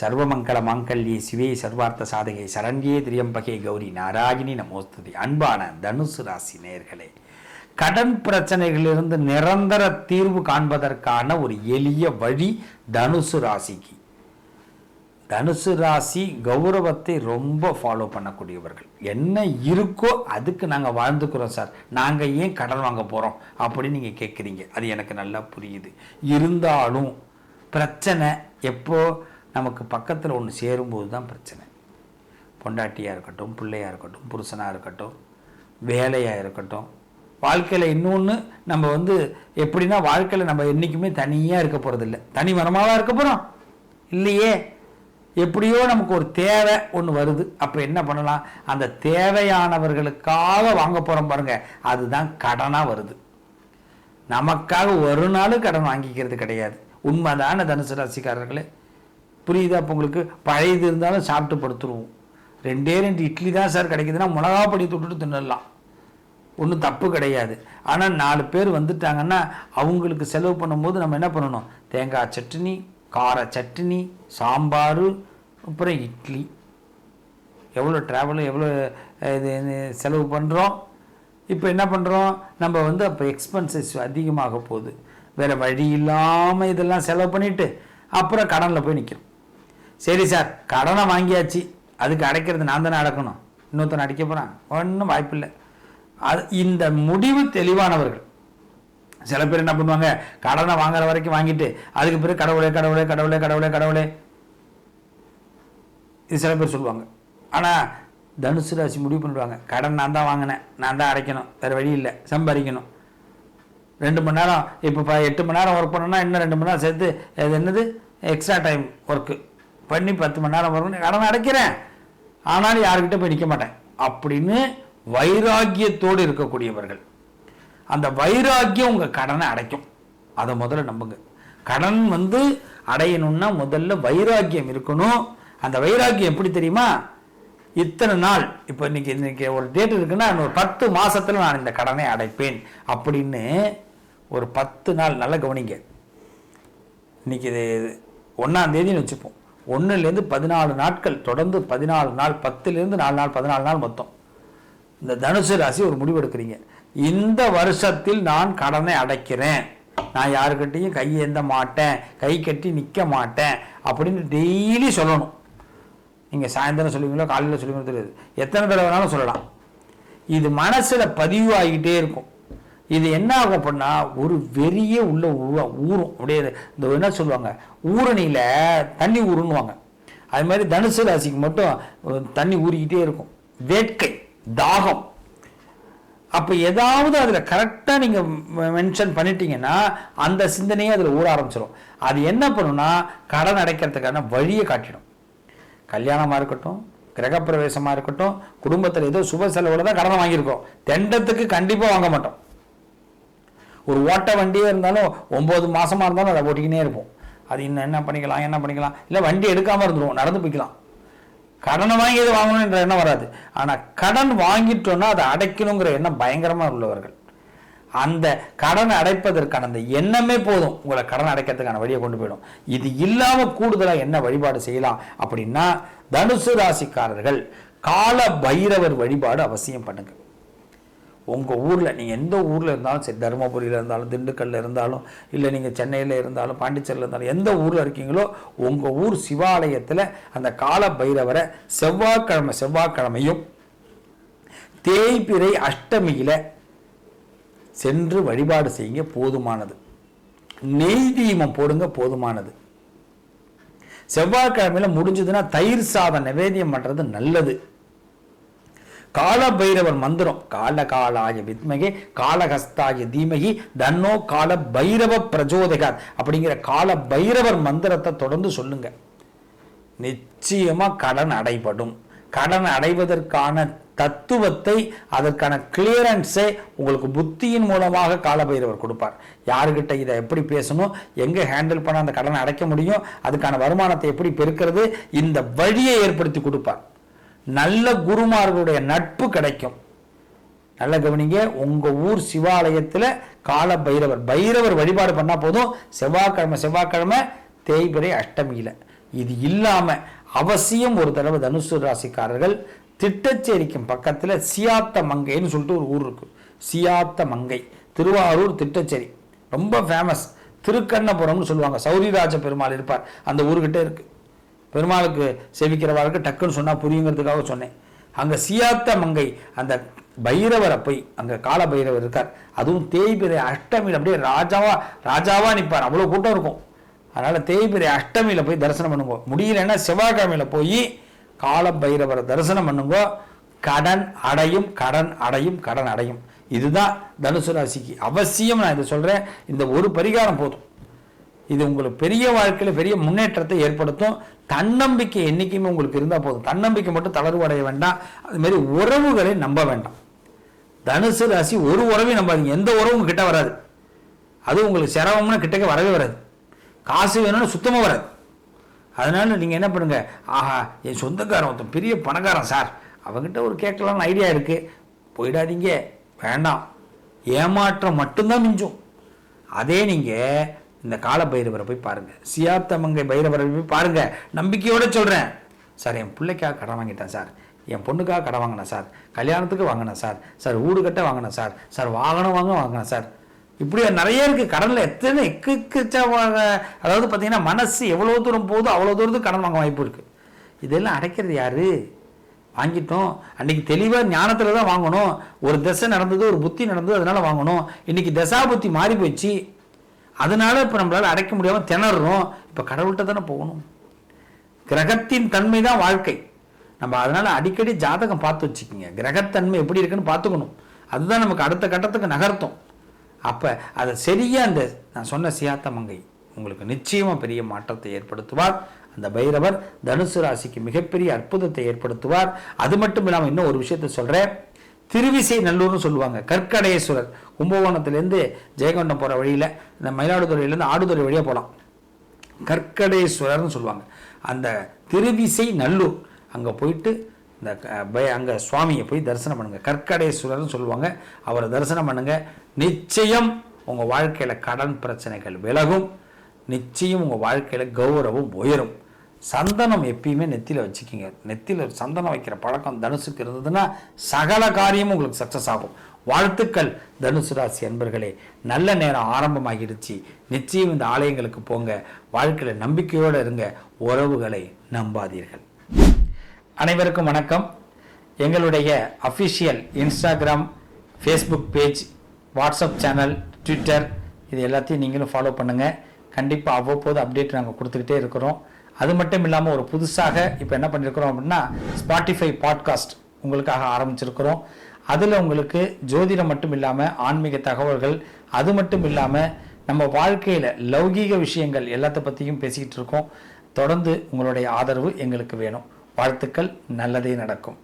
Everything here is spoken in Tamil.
சர்வமங்கள மாங்கல்யே சிவே சர்வார்த்த சாதகை சரண்யே திரியம்பகே கௌரி நாராயணி நமோஸ்துதி. அன்பான தனுசு ராசி நேயர்களே கடன் பிரச்சனைகளிலிருந்து நிரந்தர தீர்வு காண்பதற்கான ஒரு எளிய வழி தனுசு ராசிக்கு. தனுசு ராசி கௌரவத்தை ரொம்ப ஃபாலோ பண்ணக்கூடியவர்கள். என்ன இருக்கோ அதுக்கு நாங்கள் வாழ்ந்துக்கிறோம் சார். நாங்கள் ஏன் கடன் வாங்க போகிறோம் அப்படின்னு நீங்கள் கேட்குறீங்க அது எனக்கு நல்லா புரியுது. இருந்தாலும் பிரச்சனை எப்போ நமக்கு பக்கத்தில் ஒன்று சேரும்போது தான் பிரச்சனை. பொண்டாட்டியாக இருக்கட்டும் பிள்ளையாக இருக்கட்டும் புருஷனாக இருக்கட்டும் வேலையாக இருக்கட்டும் வாழ்க்கையில் இன்னொன்று நம்ம வந்து எப்படின்னா வாழ்க்கையில் நம்ம என்றைக்குமே தனியாக இருக்க போகிறதில்ல தனி மரமாவா இருக்க போகிறோம் இல்லையே. எப்படியோ நமக்கு ஒரு தேவை ஒன்று வருது. அப்போ என்ன பண்ணலாம்? அந்த தேவையானவர்களுக்காக வாங்க போகிறோம் பாருங்கள் அதுதான் கடனாக வருது. நமக்காக ஒரு நாள் கடன் வாங்கிக்கிறது கிடையாது. உண்மைதான தனுசு ராசிக்காரர்களே. புரியுதா? அப்போ உங்களுக்கு பழையது இருந்தாலும் சாப்பிட்டு படுத்துருவோம். ரெண்டே ரெண்டு இட்லி தான் சார் கிடைக்குதுன்னா மிளகா பொடி தொட்டுட்டு தின்னலாம். ஒன்றும் தப்பு கிடையாது. ஆனால் நாலு பேர் வந்துட்டாங்கன்னா அவங்களுக்கு செலவு பண்ணும்போது நம்ம என்ன பண்ணணும்? தேங்காய் சட்னி கார சட்னி சாம்பார் அப்புறம் இட்லி. எவ்வளோ ட்ராவலு எவ்வளோ இது இது செலவு பண்ணுறோம் இப்போ என்ன பண்ணுறோம் நம்ம வந்து அப்போ எக்ஸ்பென்சஸ் அதிகமாக போகுது. வேறு வழி இல்லாமல் இதெல்லாம் செலவு பண்ணிவிட்டு அப்புறம் கடனில் போய் நிற்கிறோம் சரி சார் கடனை வாங்கியாச்சு. அதுக்கு அடைக்கிறது நான் தானே அடக்கணும். இன்னொருத்தன் அடிக்க போகிறான் ஒன்றும் வாய்ப்பில்லை. அது இந்த முடிவு தெளிவானவர்கள். சில பேர் என்ன பண்ணுவாங்க கடனை வாங்குற வரைக்கும் வாங்கிட்டு அதுக்கு பிறகு கடவுளே கடவுளே கடவுளே கடவுளே கடவுளே. இது சில பேர் சொல்லுவாங்க. ஆனால் தனுசு ராசி முடிவு பண்ணிடுவாங்க. கடன் நான் தான் வாங்கினேன். நான் தான் அடைக்கணும். வேறு வழி இல்லை. சம்பாதிக்கணும். ரெண்டு மணி நேரம் இப்போ ப எட்டு மணி நேரம் ஒர்க் பண்ணணும்னா இன்னும் ரெண்டு மணி நேரம் சேர்த்து அது என்னது? எக்ஸ்ட்ரா டைம் ஒர்க்கு பண்ணி பத்து மணி நேரம் வரும் கடனை கடன் அடைக்கிறேன். ஆனாலும் யாருக்கிட்ட போய் நிற்க மாட்டேன். அப்படின்னு வைராக்கியத்தோடு இருக்கக்கூடியவர்கள். அந்த வைராக்கியம் உங்கள் கடனை அடைக்கும். அதை முதல்ல நம்புங்க. கடன் வந்து அடையணும்னா முதல்ல வைராக்கியம் இருக்கணும். அந்த வைராக்கியம் எப்படி தெரியுமா? இத்தனை நாள் இப்போ இன்னைக்கு இன்னைக்கு ஒரு டேட் இருக்குன்னா ஒரு பத்து மாதத்தில் நான் இந்த கடனை அடைப்பேன். அப்படின்னு ஒரு பத்து நாள் நல்லா கவனிங்க. இன்னைக்கு இது ஒன்றாம் தேதின்னு வச்சுப்போம். ஒன்றுலேருந்து பதினாலு நாட்கள் தொடர்ந்து பதினாலு நாள் பத்துலேருந்து நாலு நாள் பதினாலு நாள் மொத்தம். இந்த தனுசு ராசி ஒரு முடிவெடுக்கிறீங்க இந்த வருஷத்தில் நான் கடனை அடைக்கிறேன். நான் யாருக்கிட்டையும் கை ஏந்த மாட்டேன் கை கட்டி நிற்க மாட்டேன் அப்படின்னு டெய்லி சொல்லணும். நீங்கள் சாயந்தரம் சொல்லுவீங்களோ காலையில் சொல்லுவீங்களோ தெரியாது. எத்தனை தடவை வேணாலும் சொல்லலாம். இது மனசில் பதிவாகிட்டே இருக்கும். இது என்ன ஆகும் அப்படின்னா ஒரு வெறியே உள்ள ஊ- ஊறும். அப்படியே இந்த என்ன சொல்லுவாங்க? ஊரணியில் தண்ணி ஊறுன்னுவாங்க அது மாதிரி தனுசு ராசிக்கு மட்டும் தண்ணி ஊறிக்கிட்டே இருக்கும். வேட்கை தாகம். அப்போ ஏதாவது அதில் கரெக்டாக நீங்கள் மென்ஷன் பண்ணிட்டீங்கன்னா அந்த சிந்தனையே அதில் ஊற ஆரம்பிச்சிடும் அது என்ன பண்ணுன்னா கடன் அடைக்கிறதுக்கான வழியை காட்டிடும். கல்யாணமாக இருக்கட்டும் கிரகப்பிரவேசமாக இருக்கட்டும் குடும்பத்தில் ஏதோ சுப செலவில் தான் கடனை வாங்கியிருக்கோம். தெண்டத்துக்கு கண்டிப்பாக வாங்க மாட்டோம். ஒரு ஓட்ட வண்டியே இருந்தாலும் ஒம்பது மாதமாக இருந்தாலும் அதை ஓட்டிக்கினே இருப்போம். அது இன்னும் என்ன பண்ணிக்கலாம் என்ன பண்ணிக்கலாம்? இல்லை வண்டி எடுக்காமல் இருந்துருவோம் நடந்து போய்க்கலாம். கடனை வாங்கி எது வாங்கணுன்ற எண்ணம் வராது. ஆனால் கடன் வாங்கிட்டோன்னா அதை அடைக்கணுங்கிற எண்ணம் பயங்கரமாக உள்ளவர்கள். அந்த கடனை அடைப்பதற்கான அந்த எண்ணமே போதும். உங்களை கடன் அடைக்கிறதுக்கான வழியை கொண்டு போயிடும். இது இல்லாமல் கூடுதலாக என்ன வழிபாடு செய்யலாம் அப்படின்னா தனுசு ராசிக்காரர்கள் கால பைரவர் வழிபாடு அவசியம் பண்ணுங்கள் உங்கள் ஊரில் நீங்கள் எந்த ஊரில் இருந்தாலும் சரி தருமபுரியில் இருந்தாலும் திண்டுக்கல்ல இருந்தாலும் இல்லை நீங்கள் சென்னையில் இருந்தாலும் பாண்டிச்சேரியில் இருந்தாலும் எந்த ஊரில் இருக்கீங்களோ உங்கள் ஊர் சிவாலயத்தில் அந்த கால பைரவரை செவ்வாய்க்கிழமை செவ்வாய்க்கிழமையும் தேய்பிறை அஷ்டமியில் சென்று வழிபாடு செய்யுங்க போதுமானது. நெய் தீபம் போடுங்க போதுமானது. செவ்வாய்க்கிழமையில் முடிஞ்சதுன்னா தயிர் சாதம் நிவேதியம் பண்ணுறது நல்லது. கால பைரவர் மந்திரம். கால காலாய வித்மகே காலஹஸ்தாய தீமகி தன்னோ கால பைரவ பிரஜோதகார் அப்படிங்கிற கால பைரவர் மந்திரத்தை தொடர்ந்து சொல்லுங்க. நிச்சயமா கடன் அடைபடும். கடன் அடைவதற்கான தத்துவத்தை அதற்கான கிளியரன்ஸை உங்களுக்கு புத்தியின் மூலமாக காலபைரவர் கொடுப்பார். யாருக்கிட்ட இதை எப்படி பேசணும் எங்கே ஹேண்டில் பண்ண அந்த கடனை அடைக்க முடியும் அதுக்கான வருமானத்தை எப்படி பெருக்கிறது இந்த வழியை ஏற்படுத்தி கொடுப்பார். நல்ல குருமார்களுடைய நட்பு கிடைக்கும். நல்ல கவனிங்க உங்க ஊர் சிவாலயத்தில் கால பைரவர் பைரவர் வழிபாடு பண்ணா போதும். செவ்வாய்க்கிழமை செவ்வாய்க்கிழமை தேய்பிரை அஷ்டமியில. இது இல்லாமல் அவசியம் ஒரு தடவை தனுசு ராசிக்காரர்கள் திட்டச்சேரிக்கும் பக்கத்தில் சியாத்த மங்கைன்னு சொல்லிட்டு ஒரு ஊர் இருக்கு. சியாத்த மங்கை. திருவாரூர் திட்டச்சேரி. ரொம்ப ஃபேமஸ் திருக்கண்ணபுரம்னு சொல்லுவாங்க. சௌரிராஜ பெருமாள் இருப்பார். அந்த ஊர்கிட்ட இருக்குது பெருமாளுக்கு செவிக்கிறவாளுக்கு டக்குன்னு சொன்னால் புரியுங்கிறதுக்காக சொன்னேன். அங்கே சியாத்த மங்கை அந்த பைரவரை போய் அங்கே கால பைரவர் இருக்கார். அதுவும் தேய்பிரை அஷ்டமியில் அப்படியே ராஜாவா ராஜாவா நிற்பார் அவ்வளோ கூட்டம் இருக்கும். அதனால் தேய்பிரை அஷ்டமியில் போய் தரிசனம் பண்ணுங்க. முடியலன்னா செவ்வாய்க்கிழமையில் போய் கால பைரவரை தரிசனம் பண்ணுங்க. கடன் அடையும் கடன் அடையும் கடன் அடையும். இதுதான் தனுசு ராசிக்கு. அவசியம் நான் இதை சொல்கிறேன் இந்த ஒரு பரிகாரம் போதும். இது உங்களுக்கு பெரிய வாழ்க்கையில் பெரிய முன்னேற்றத்தை ஏற்படுத்தும். தன்னம்பிக்கை என்றைக்குமே உங்களுக்கு இருந்தால் போதும். தன்னம்பிக்கை மட்டும் தளர்வு அடைய வேண்டாம். அதுமாரி உறவுகளை நம்ப வேண்டாம். தனுசு ராசி ஒரு உறவையும் நம்பாதீங்க. எந்த உறவும் கிட்ட வராது. அது உங்களுக்கு சிரமம்னு கிட்டக்க வரவே வராது. காசு வேணும்னு சுத்தமாக வராது. அதனால நீங்கள் என்ன பண்ணுங்க? ஆஹா என் சொந்தக்காரன் ஒருத்தன் பெரிய பணக்காரன் சார். அவங்ககிட்ட ஒரு கேட்கலான்னு ஐடியா இருக்குது போயிடாதீங்க. வேண்டாம். ஏமாற்றம் மட்டும்தான் மிஞ்சும். அதே நீங்கள் இந்த கால பைரவரை போய் பாருங்கள் சியாத்தமங்கை பைரவரை போய் பாருங்கள் நம்பிக்கையோடு சொல்கிறேன் சார் என் பிள்ளைக்காக கடன் வாங்கிட்டேன் சார். என் பொண்ணுக்காக கடன் வாங்கினேன் சார். கல்யாணத்துக்கு வாங்கினேன் சார். சார் வீடு கட்ட வாங்கினேன் சார். சார் வாகனம் வாங்க வாங்கினேன் சார். இப்படி நிறைய இருக்குது கடனில் எத்தனை எக்கு அதாவது பார்த்தீங்கன்னா மனசு எவ்வளோ தூரம் போதும் அவ்வளோ தூரத்துக்கு கடன் வாங்க வாய்ப்பு இருக்குது இதெல்லாம் அடைக்கிறது யார்? வாங்கிட்டோம். அன்றைக்கி தெளிவாக ஞானத்தில் தான் வாங்கணும். ஒரு திசை நடந்தது ஒரு புத்தி நடந்தது அதனால வாங்கணும். இன்னைக்கு தசா புத்தி மாறி போயிடுச்சு அதனால இப்போ நம்மளால் அடைக்க முடியாமல் திணறோம். இப்போ கடவுள்கிட்ட தானே போகணும். கிரகத்தின் தன்மை தான் வாழ்க்கை. நம்ம அதனால் அடிக்கடி ஜாதகம் பார்த்து வச்சுக்கோங்க. கிரகத்தன்மை எப்படி இருக்குன்னு பார்த்துக்கணும். அதுதான் நமக்கு அடுத்த கட்டத்துக்கு நகர்த்தும். அப்போ அதை சரியாக அந்த நான் சொன்ன சியாத்த மங்கை உங்களுக்கு நிச்சயமாக பெரிய மாற்றத்தை ஏற்படுத்துவார். அந்த பைரவர் தனுசு ராசிக்கு மிகப்பெரிய அற்புதத்தை ஏற்படுத்துவார். அது மட்டும் இல்லாமல் இன்னும் ஒரு விஷயத்தை சொல்கிறேன் திருவிசை நல்லூர்னு சொல்லுவாங்க. கற்கடேஸ்வரர். கும்பகோணத்துலேருந்து ஜெயகொண்டம் போகிற வழியில் இந்த மயிலாடுதுறையிலேருந்து ஆடுதுறை வழியாக போகலாம் கற்கடேஸ்வரர்னு சொல்லுவாங்க. அந்த திருவிசை நல்லூர் அங்கே போயிட்டு இந்த பய அங்கே சுவாமியை போய் தரிசனம் பண்ணுங்கள் கற்கடேஸ்வரர்னு சொல்லுவாங்க. அவரை தரிசனம் பண்ணுங்கள் நிச்சயம் உங்கள் வாழ்க்கையில் கடன் பிரச்சனைகள் விலகும். நிச்சயம் உங்கள் வாழ்க்கையில் கௌரவம் உயரும். சந்தனம் எப்பயுமே நெத்தியில் வச்சுக்கிங்க. நெத்தியில் சந்தனம் வைக்கிற பழக்கம் தனுசுக்கு இருந்ததுன்னா சகல காரியமும் உங்களுக்கு சக்ஸஸ் ஆகும். வாழ்த்துக்கள் தனுசு ராசி அன்பர்களே. நல்ல நேரம் ஆரம்பமாகிடுச்சு. நிச்சயம் இந்த ஆலயங்களுக்கு போங்க. வாழ்க்கையில் நம்பிக்கையோடு இருங்க. உறவுகளை நம்பாதீர்கள். அனைவருக்கும் வணக்கம். எங்களுடைய official Instagram Facebook page WhatsApp channel Twitter இது எல்லாத்தையும் நீங்களும் ஃபாலோ பண்ணுங்கள் கண்டிப்பாக அவ்வப்போது அப்டேட் நாங்கள் கொடுத்துக்கிட்டே இருக்கிறோம். அது மட்டும் இல்லாமல் ஒரு புதுசாக இப்போ என்ன பண்ணியிருக்கிறோம் அப்படின்னா ஸ்பாட்டிஃபை பாட்காஸ்ட் உங்களுக்காக ஆரம்பிச்சிருக்கிறோம். அதில் உங்களுக்கு ஜோதிடம் மட்டும் இல்லாமல் ஆன்மீக தகவல்கள் அது மட்டும் இல்லாமல் நம்ம வாழ்க்கையில் லௌகீக விஷயங்கள் எல்லாத்த பற்றியும் பேசிக்கிட்டு இருக்கோம். தொடர்ந்து உங்களுடைய ஆதரவு எங்களுக்கு வேணும். வாழ்த்துக்கள் நல்லதே நடக்கும்.